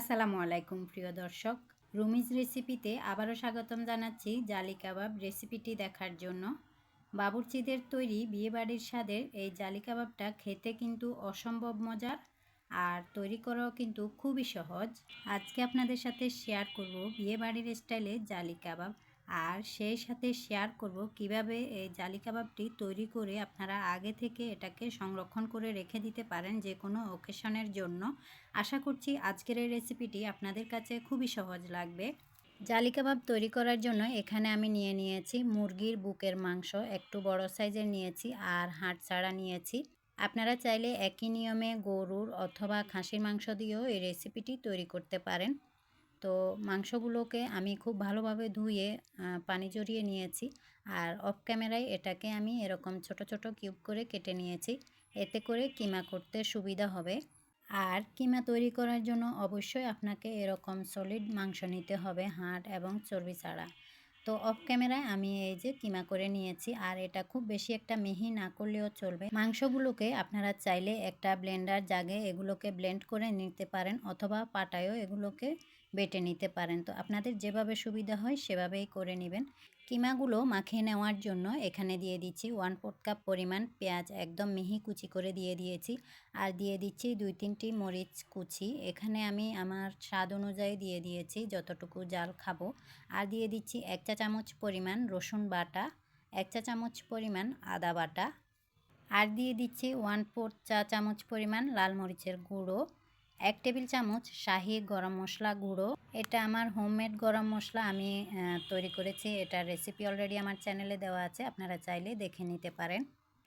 আসসালামু আলাইকুম, প্রিয় দর্শক। রুমিজ রেসিপিতে আবারও স্বাগতম জানাচ্ছি জালি কাবাব রেসিপিটি দেখার জন্য। বাবুরচিদের তৈরি বিয়েবাড়ির স্বাদের এই জালি কাবাবটা খেতে কিন্তু অসম্ভব মজার আর তৈরি করাও কিন্তু খুবই সহজ। আজকে আপনাদের সাথে শেয়ার করব বিয়েবাড়ির স্টাইলে জালি কাবাব। আর সেই সাথে শেয়ার করব কীভাবে এই জালি কাবাবটি তৈরি করে আপনারা আগে থেকে এটাকে সংরক্ষণ করে রেখে দিতে পারেন যে কোনো ওকেশনের জন্য। আশা করছি আজকের এই রেসিপিটি আপনাদের কাছে খুবই সহজ লাগবে। জালি কাবাব তৈরি করার জন্য এখানে আমি নিয়ে নিয়েছি মুরগির বুকের মাংস, একটু বড় সাইজের নিয়েছি আর হাড় ছাড়া নিয়েছি। আপনারা চাইলে একই নিয়মে গরুর অথবা খাসির মাংস দিয়েও এই রেসিপিটি তৈরি করতে পারেন। তো মাংসগুলোকে আমি খুব ভালোভাবে ধুয়ে পানি জড়িয়ে নিয়েছি। আর অফ ক্যামেরায় এটাকে আমি এরকম ছোট ছোট কিউব করে কেটে নিয়েছি। এতে করে কিমা করতে সুবিধা হবে। আর কিমা তৈরি করার জন্য অবশ্যই আপনাকে এরকম সলিড মাংস নিতে হবে, হাড় এবং চর্বি ছাড়া। তো অফ ক্যামেরায় আমি এই যে কিমা করে নিয়েছি। আর এটা খুব বেশি একটা মিহি না করলেও চলবে। মাংসগুলোকে আপনারা চাইলে একটা ব্লেন্ডার জাগে এগুলোকে ব্লেন্ড করে নিতে পারেন, অথবা পাটায়ও এগুলোকে বেটে নিতে পারেন। তো আপনাদের যেভাবে সুবিধা হয় সেভাবেই করে নেবেন। কিমাগুলো মাখিয়ে নেওয়ার জন্য এখানে দিয়ে দিচ্ছি ওয়ান ফোর্থ কাপ পরিমাণ পেঁয়াজ। একদম মিহি কুচি করে দিয়ে দিয়েছি। আর দিয়ে দিচ্ছি দুই তিনটি মরিচ কুচি। এখানে আমি আমার স্বাদ অনুযায়ী দিয়ে দিয়েছি যতটুকু জাল খাব। আর দিয়ে দিচ্ছি এক চা চামচ পরিমাণ রসুন বাটা, এক চা চামচ পরিমাণ আদা বাটা। আর দিয়ে দিচ্ছি ওয়ান ফোর্থ চা চামচ পরিমাণ লাল মরিচের গুঁড়ো। এক টেবিল চামচ শাহি গরম মশলা গুঁড়ো। এটা আমার হোমমেড গরম মশলা। আমি তৈরি করেছি। এটার রেসিপি অলরেডি আমার চ্যানেলে দেওয়া আছে। আপনারা চাইলে দেখে নিতে পারেন।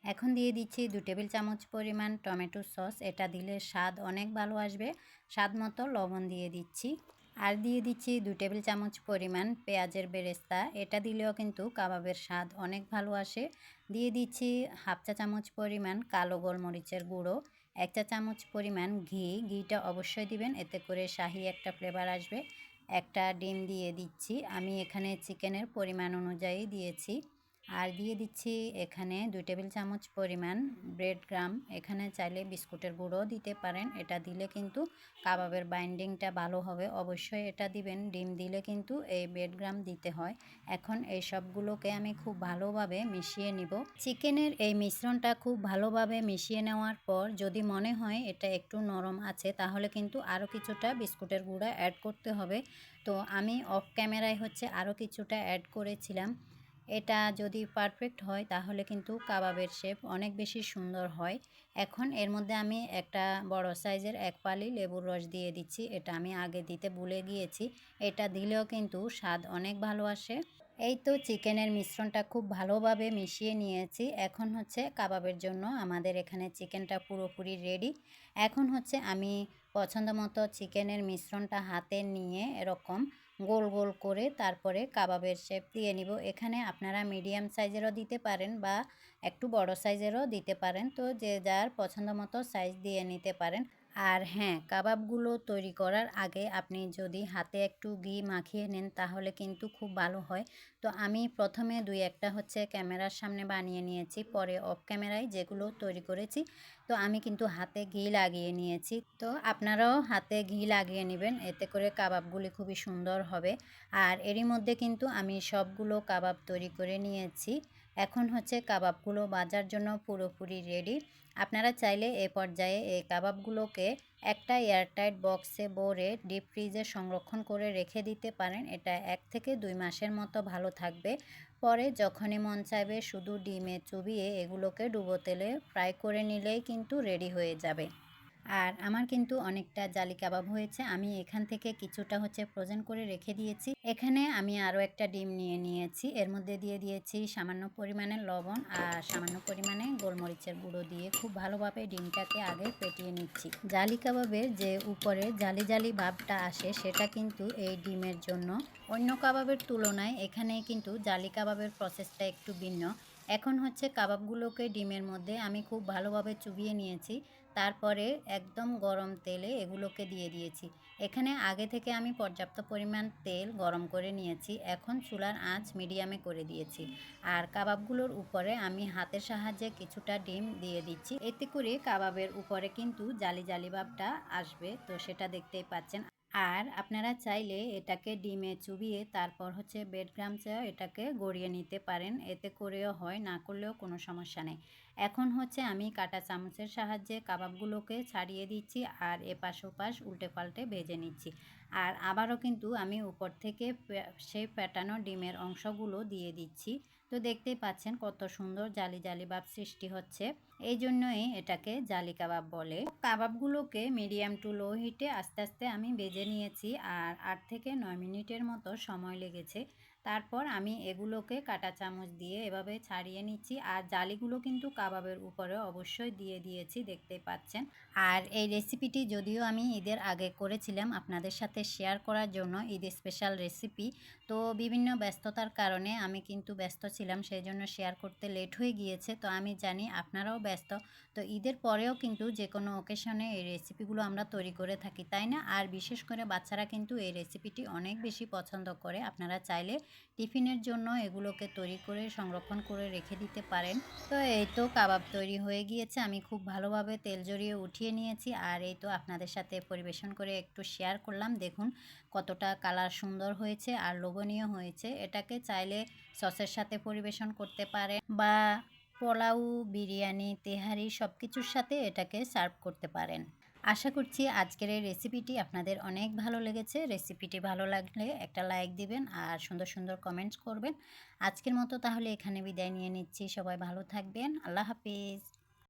এখন দিয়ে দিচ্ছি দু টেবিল চামচ পরিমাণ টমেটো সস। এটা দিলে স্বাদ অনেক ভালো আসবে। স্বাদ মতো লবণ দিয়ে দিচ্ছি। আর দিয়ে দিচ্ছি দু টেবিল চামচ পরিমাণ পেঁয়াজের বেরেস্তা। এটা দিলেও কিন্তু কাবাবের স্বাদ অনেক ভালো আসে। দিয়ে দিচ্ছি হাফ চা চামচ পরিমাণ কালো গোলমরিচের গুঁড়ো। এক চা চামচ পরিমাণ ঘি, ঘিটা অবশ্যই দিবেন, এতে করে শাহি একটা ফ্লেভার আসবে। একটা ডিম দিয়ে দিচ্ছি। আমি এখানে চিকেনের পরিমাণ অনুযায়ী দিয়েছি। আর দিয়ে দিচ্ছি এখানে দুই টেবিল চামচ পরিমাণ ব্রেড গ্রাম এখানে চাইলে বিস্কুটের গুঁড়ো দিতে পারেন। এটা দিলে কিন্তু কাবাবের বাইন্ডিংটা ভালো হবে। অবশ্যই এটা দিবেন। ডিম দিলে কিন্তু এই ব্রেড গ্রাম দিতে হয়। এখন এই সবগুলোকে আমি খুব ভালোভাবে মিশিয়ে নিব। চিকেনের এই মিশ্রণটা খুব ভালোভাবে মিশিয়ে নেওয়ার পর যদি মনে হয় এটা একটু নরম আছে, তাহলে কিন্তু আরও কিছুটা বিস্কুটের গুঁড়া অ্যাড করতে হবে। তো আমি অফ ক্যামেরায় হচ্ছে আরও কিছুটা অ্যাড করেছিলাম। এটা যদি পারফেক্ট হয়, তাহলে কিন্তু কাবাবের শেপ অনেক বেশি সুন্দর হয়। এখন এর মধ্যে আমি একটা বড় সাইজের এক পালি লেবুর রস দিয়ে দিচ্ছি। এটা আমি আগে দিতে ভুলে গিয়েছি। এটা দিলেও কিন্তু স্বাদ অনেক ভালো আসে। এই তো চিকেনের মিশ্রণটা খুব ভালোভাবে মিশিয়ে নিয়েছি। এখন হচ্ছে কাবাবের জন্য আমাদের এখানে চিকেনটা পুরোপুরি রেডি এখন হচ্ছে আমি পছন্দ মতো চিকেনের মিশ্রণটা হাতে নিয়ে এরকম গোল গোল করে তারপরে কাবাবের শেপ দিয়ে নিব। এখানে আপনারা মিডিয়াম সাইজেরও দিতে পারেন বা একটু বড় সাইজেরও দিতে পারেন। তো যে যার পছন্দ মতো সাইজ দিয়ে নিতে পারেন। আর হ্যাঁ কাবাবগুলো তৈরি করার আগে আপনি যদি হাতে একটু ঘি মাখিয়ে নেন তাহলে কিন্তু খুব ভালো হয়। তো আমি প্রথমে দুই একটা হচ্ছে ক্যামেরার সামনে বানিয়ে নিয়েছি, পরে অফ ক্যামেরায় যেগুলো তৈরি করেছি। তো আমি কিন্তু হাতে ঘি লাগিয়ে নিয়েছি। তো আপনারাও হাতে ঘি লাগিয়ে নেবেন, এতে করে কাবাবগুলি খুবই সুন্দর হবে। আর এরই মধ্যে কিন্তু আমি সবগুলো কাবাব তৈরি করে নিয়েছি। এখন হচ্ছে কাবাবগুলো বাজার জন্য পুরোপুরি রেডি আপনারা চাইলে এ পর্যায়ে এই কাবাবগুলোকে একটা এয়ারটাইট বক্সে ভরে ডিপ ফ্রিজে সংরক্ষণ করে রেখে দিতে পারেন। এটা এক থেকে দুই মাসের মতো ভালো থাকবে। পরে যখনই মন চাইবে শুধু ডিমে চুবিয়ে এগুলোকে ডুবো তেলে ফ্রাই করে নিলেই কিন্তু রেডি হয়ে যাবে। আর আমার কিন্তু অনেকটা জালি কাবাব হয়েছে। আমি এখান থেকে কিছুটা হচ্ছে ফ্রোজেন করে রেখে দিয়েছি। এখানে আমি আরও একটা ডিম নিয়ে নিয়েছি। এর মধ্যে দিয়ে দিয়েছি সামান্য পরিমাণে লবণ আর সামান্য পরিমাণে গোলমরিচের গুঁড়ো দিয়ে খুব ভালোভাবে ডিমটাকে আগে পেটিয়ে নিচ্ছি। জালি কাবাবের যে উপরে জালি জালি ভাবটা আসে সেটা কিন্তু এই ডিমের জন্য। অন্য কাবাবের তুলনায় এখানে কিন্তু জালি কাবাবের প্রসেসটা একটু ভিন্ন। এখন হচ্ছে কাবাবগুলোকে ডিমের মধ্যে আমি খুব ভালোভাবে চুবিয়ে নিয়েছি। তারপরে একদম গরম তেলে এগুলোকে দিয়ে দিয়েছি। এখানে আগে থেকে আমি পর্যাপ্ত পরিমাণ তেল গরম করে নিয়েছি। এখন চুলার আঁচ মিডিয়ামে করে দিয়েছি। আর কাবাবগুলোর উপরে আমি হাতের সাহায্যে কিছুটা ডিম দিয়ে দিচ্ছি। এতে করে কাবাবের উপরে কিন্তু জালি জালি ভাবটা আসবে, তো সেটা দেখতেই পাচ্ছেন। আর আপনারা চাইলে এটাকে ডিমে চুবিয়ে তারপর হচ্ছে বেড গ্রামচা এটাকে গড়িয়ে নিতে পারেন। এতে করেও হয়, না করলেও কোনো সমস্যা নেই। এখন হচ্ছে আমি কাটা চামচের সাহায্যে কাবাবগুলোকে ছাড়িয়ে দিচ্ছি আর এপাশ ওপাশ উল্টে পাল্টে ভেজে নিচ্ছি। আর আবারও কিন্তু আমি উপর থেকে সেই প্যাটানো ডিমের অংশগুলো দিয়ে দিচ্ছি। তো দেখতেই পাচ্ছেন কত সুন্দর জালি জালি ভাব সৃষ্টি হচ্ছে। এই জন্যই এটাকে জালি কাবাব বলে। কাবাবগুলোকে মিডিয়াম টু লো হিটে আস্তে আস্তে আমি বেজে নিয়েছি আর আট থেকে নয় মিনিটের মতো সময় লেগেছে। তারপর আমি এগুলোকে কাটা চামচ দিয়ে এভাবে ছাড়িয়ে নিচ্ছি। আর জালিগুলো কিন্তু কাবাবের উপরে অবশ্যই দিয়ে দিয়েছি দেখতে পাচ্ছেন। আর এই রেসিপিটি যদিও আমি ঈদের আগে করেছিলাম, আপনাদের সাথে শেয়ার করার জন্য ঈদ স্পেশাল রেসিপি। তো বিভিন্ন ব্যস্ততার কারণে আমি কিন্তু ব্যস্ত ছিলাম সেই জন্য শেয়ার করতে লেট হয়ে গিয়েছে। তো আমি জানি আপনারাও ব্যস্ত। তো ঈদের পরেও কিন্তু যে কোনো ওকেশনে এই রেসিপিগুলো আমরা তৈরি করে থাকি, তাই না? আর বিশেষ করে বাচ্চারা কিন্তু এই রেসিপিটি অনেক বেশি পছন্দ করে। আপনারা চাইলে টিফিনের জন্য এগুলোকে তৈরি করে সংরক্ষণ করে রেখে দিতে পারেন। তো এই তো কাবাব তৈরি হয়ে গিয়েছে। আমি খুব ভালোভাবে তেল জড়িয়ে উঠিয়ে নিয়েছি। আর এই তো আপনাদের সাথে পরিবেশন করে একটু শেয়ার করলাম। দেখুন কতটা কালার সুন্দর হয়েছে আর লোভনীয় হয়েছে। এটাকে চাইলে সসের সাথে পরিবেশন করতে পারে বা পোলাও, বিরিয়ানি, তেহারি সব কিছুর সাথে এটাকে সার্ভ করতে পারেন। আশা করছি আজকের এই রেসিপিটি আপনাদের অনেক ভালো লেগেছে। রেসিপিটি ভালো লাগলে একটা লাইক দিবেন আর সুন্দর সুন্দর কমেন্টস করবেন। আজকের মতো তাহলে এখানে বিদায় নিয়ে নিচ্ছি। সবাই ভালো থাকবেন। আল্লাহ হাফিজ।